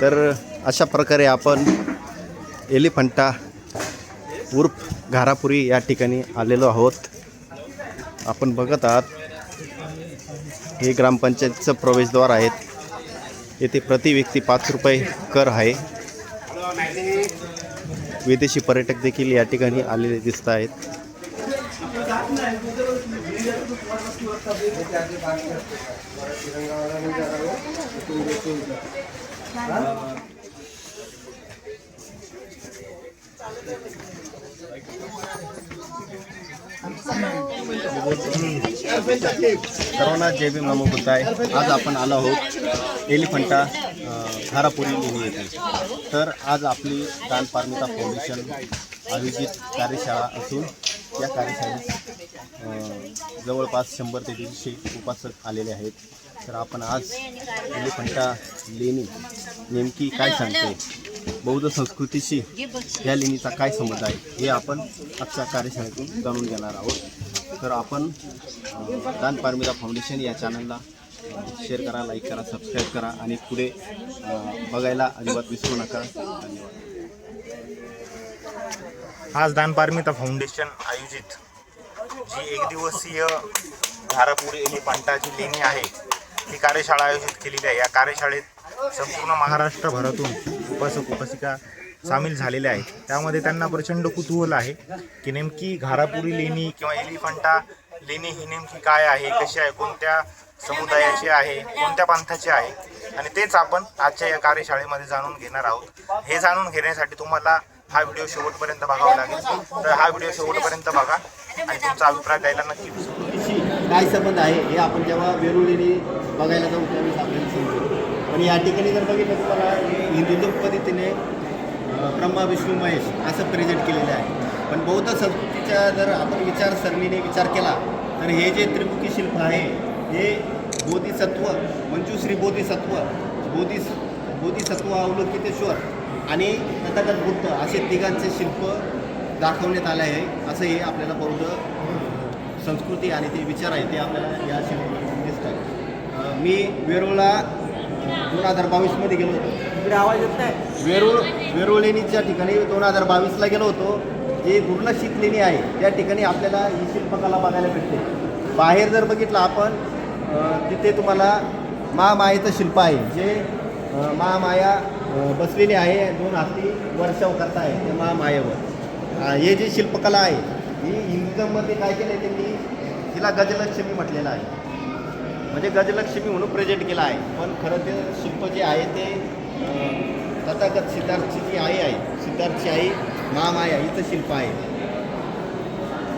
तर अशा प्रकारे आपण एलिफंटा उर्फ घारापुरी या ठिकाणी आलेलो आहोत. आपण बघत आहात हे ग्रामपंचायतचं प्रवेशद्वार आहेत. येथे प्रति व्यक्ती पाच रुपये कर आहे. विदेशी पर्यटक देखील या ठिकाणी आलेले दिसत आहेत. सर्वांना जय भीम नमो बुद्धाय. आज आपण आलो आहोत एलिफंटा अ, घारापुरी लेणी येथे. तर आज आपली दान पारमिता फाउंडेशन आयोजित कार्यशाळा असून या कार्यशाळेत जवळपास शंभर ते दीडशे उपासक आलेले आहेत. तर आपण आज एलिफंटा लेणी नेमकी काय सांगते? बौद्ध संस्कृतीशी या लेणीचा काय संबंध आहे हे आपण आजच्या कार्यशाळेतून जाणून घेणार आहोत. तर आपण दान पारमिता फाउंडेशन या चॅनलला शेअर करा लाईक करा सबस्क्राईब करा आणि पुढे बघायला अजिबात विसरू नका. धन्यवाद. आज दानपारमिता फाउंडेशन आयोजित जी एक दिवसीय धारापुरी एलिफंटा जी लेणी आहे ही कार्यशाळा आयोजित केलेली आहे. या कार्यशाळेत संपूर्ण महाराष्ट्रभरातून उपासक उपासिका सामील झालेल्या आहेत. त्यामध्ये त्यांना प्रचंड कुतूहल आहे की नेमकी घारापुरी लेणी किंवा एलिफंटा लेणी ही नेमकी काय आहे कशी आहे कोणत्या समुदायाची आहे कोणत्या पंथाची आहे? आणि तेच आपण आजच्या या कार्यशाळेमध्ये जाणून घेणार आहोत. हे जाणून घेण्यासाठी तुम्हाला हा व्हिडिओ शेवटपर्यंत बघावा लागेल. तर हा व्हिडिओ शेवटपर्यंत बघा आणि तुमचा अभिप्राय द्यायला नक्की विसरू काय संबंध आहे हे आपण जेव्हा वेरुळलेली बघायला जाऊ त्यावेळेस आपल्याला समजू पण या ठिकाणी जर बघितलं तुम्हाला हे हिंदू पद्धतीने ब्रह्मा विष्णू महेश असं प्रेझेंट केलेलं आहे. पण बौद्ध संस्कृतीच्या जर आपण विचारसरणीने विचार केला तर हे जे त्रिमुखी शिल्प आहे हे बोधिसत्व मंजूश्री बोधिसत्व बोधी बोधिसत्व अवलोकितेश्वर आणि तथागत बुद्ध असे तिघांचे शिल्प दाखवण्यात आले आहे असं हे आपल्याला बौद्ध संस्कृती आणि ते विचार आहे ते आपल्याला या शिल्पामध्ये दिसतात. अं, मी वेरूळला दोन हजार बावीसमध्ये गेलो होतो. इकडे आवाज येत नाही. वेरूळ वेरूळ लेणीच्या ठिकाणी दोन हजार बावीसला गेलो होतो. जे गुरुनाशिक लेणी आहे त्या ठिकाणी आपल्याला ही शिल्पकला बघायला भेटते. बाहेर जर बघितलं आपण तिथे तुम्हाला महामायेचं शिल्प आहे. जे महामाया बसलेली आहे दोन हाती वर्षाव करता आहे त्या महामायेवर हे जे शिल्पकला आहे ही हिंदुझममध्ये काय केलं आहे त्यांनी? तिला गजलक्ष्मी म्हटलेलं आहे. म्हणजे गजलक्ष्मी म्हणून प्रेझेंट केलं आहे. पण खरं ते शिल्प जे आहे ते तथागत सिद्धार्थची जी आई आहे सिद्धार्थची आई महामाया हिचं शिल्प आहे.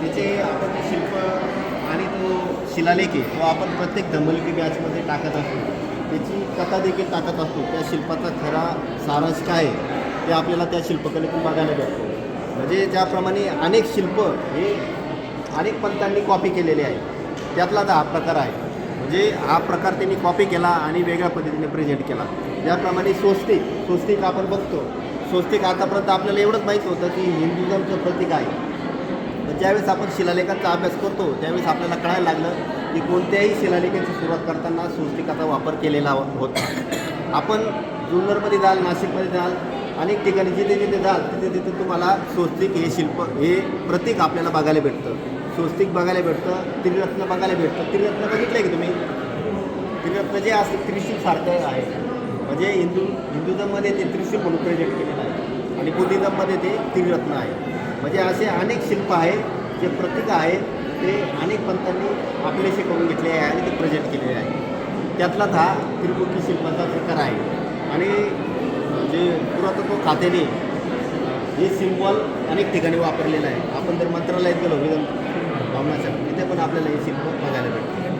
त्याचे आपण ते शिल्प आणि तो शिलालेख आहे तो आपण प्रत्येक धमलकी बॅचमध्ये टाकत असतो. त्याची कथा देखील टाकत असतो. त्या शिल्पाचा खरा सारांश काय आहे. ते आपल्याला त्या शिल्पकलेतून बघायला भेटतो. म्हणजे ज्याप्रमाणे अनेक शिल्प हे अनेक पंथांनी कॉपी केलेले आहे त्यातला हा प्रकार आहे. म्हणजे हा प्रकार त्यांनी कॉपी केला आणि वेगळ्या पद्धतीने प्रेझेंट केला. ज्याप्रमाणे स्वस्तिक स्वस्तिक आपण बघतो. स्वस्तिक आतापर्यंत आपल्याला एवढंच माहीत होतं की हिंदुझमचं प्रतीक आहे. पण ज्यावेळेस आपण शिलालेखांचा अभ्यास करतो त्यावेळेस आपल्याला कळायला लागलं की कोणत्याही शिलालेखाची सुरुवात करताना स्वस्तिकाचा वापर केलेला होता. आपण जुन्नरमध्ये जाल नाशिकमध्ये जाल अनेक ठिकाणी जिथे जिथे जाल तिथे तिथे तुम्हाला स्वस्तिक हे शिल्प हे प्रतीक आपल्याला बघायला भेटतं. स्वस्तिक बघायला भेटतं त्रिरत्न बघायला भेटतं. त्रिरत्न बघितलं आहे की तुम्ही? त्रिरत्न जे असतं त्रिशूल सारखं आहे. म्हणजे हिंदू हिंदुझममध्ये ते त्रिशूल म्हणून प्रेझेंट केलेलं आहे. आणि बुद्धिझममध्ये ते त्रिरत्न आहे. म्हणजे असे अनेक शिल्प आहेत जे प्रतीक आहेत ते अनेक पंथांनी आपल्याशी करून घेतले आहे आणि ते प्रेझेंट केलेले आहे. त्यातलाच हा त्रिमुखी शिल्पाचा प्रकार आहे. आणि जे पुरातत्व खात्याने हे सिम्बॉल अनेक ठिकाणी वापरलेलं आहे. आपण जर मंत्रालयात गेलो विधान भवनाच्या तिथे पण आपल्याला हे सिम्बॉल बघायला भेटतं.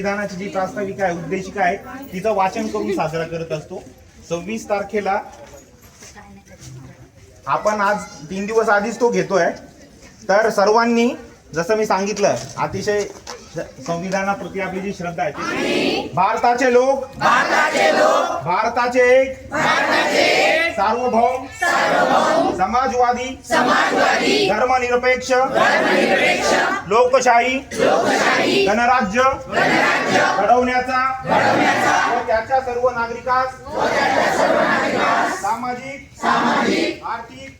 संविधानाची जी प्रास्ताविका आहे उद्देशिका आहे तिचं वाचन करून साजरा करत असतो. सव्वीस तारखेला आपण आज तीन दिवस आधीच तो घेतोय. तर सर्वांनी जसं मी सांगितलं अतिशय संविधानाप्रती आपली जी श्रद्धा आहे ती- भारताचे लोक. भारताचे एक. सार्वभौम. समाजवादी. धर्मनिरपेक्ष. लोकशाही. गणराज्य. घडवण्याचा. व त्याच्या सर्व नागरिकास. सामाजिक. आर्थिक.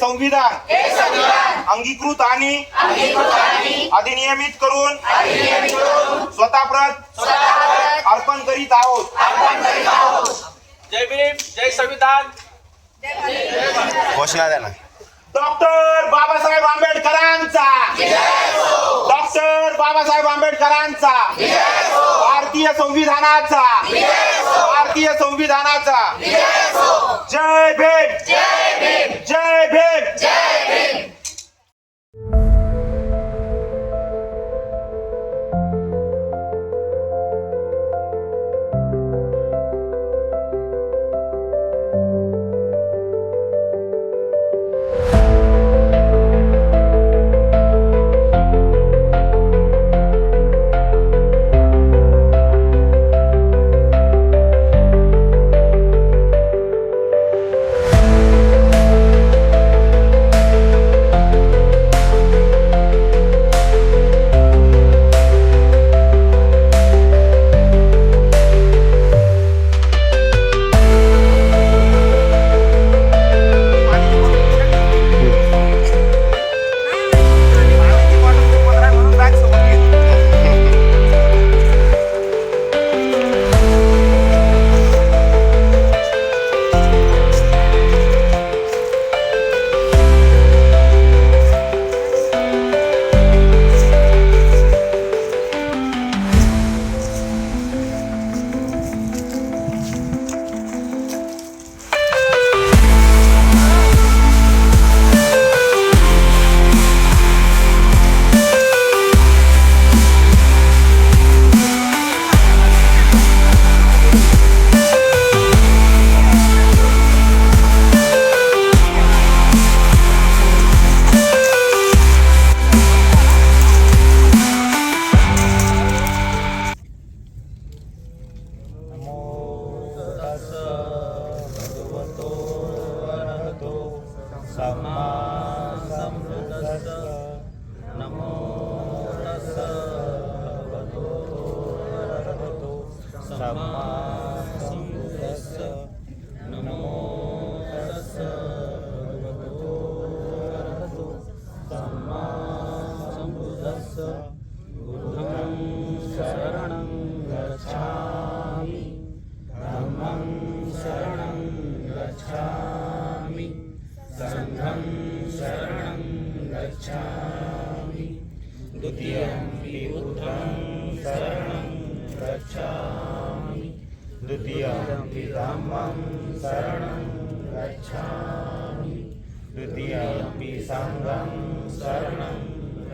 संविधान अंगीकृत आणि अधिनियमित करून स्वतःप्रत अर्पण करीत आहोत. जय भीम जय संविधान. घोषणा द्या ना. डॉक्टर बाबासाहेब आंबेडकरांचा. डॉक्टर बाबासाहेब आंबेडकरांचा. भारतीय संविधानाचा. भारतीय संविधानाचा. जय भीम. जय भीम तृतीयमपि सङ्घं शरणं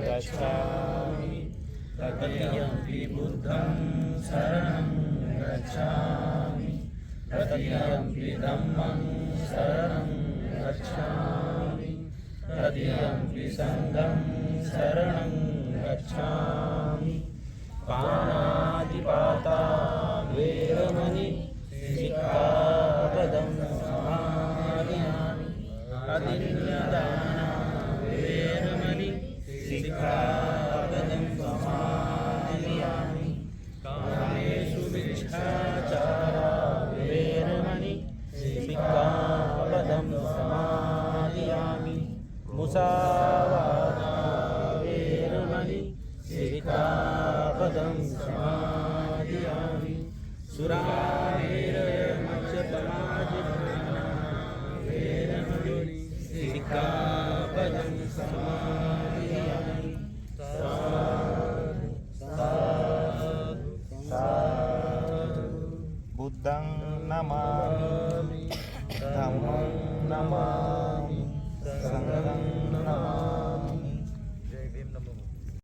गच्छामि। तृतीयमपि बुद्धं शरणं गच्छामि। तृतीयमपि धम्मं शरणं गच्छामि। तृतीयमपि सङ्गं शरणं गच्छामि। पाणातिपाता वेरमणि सिक्खापदं समादियामि अदिन्यदा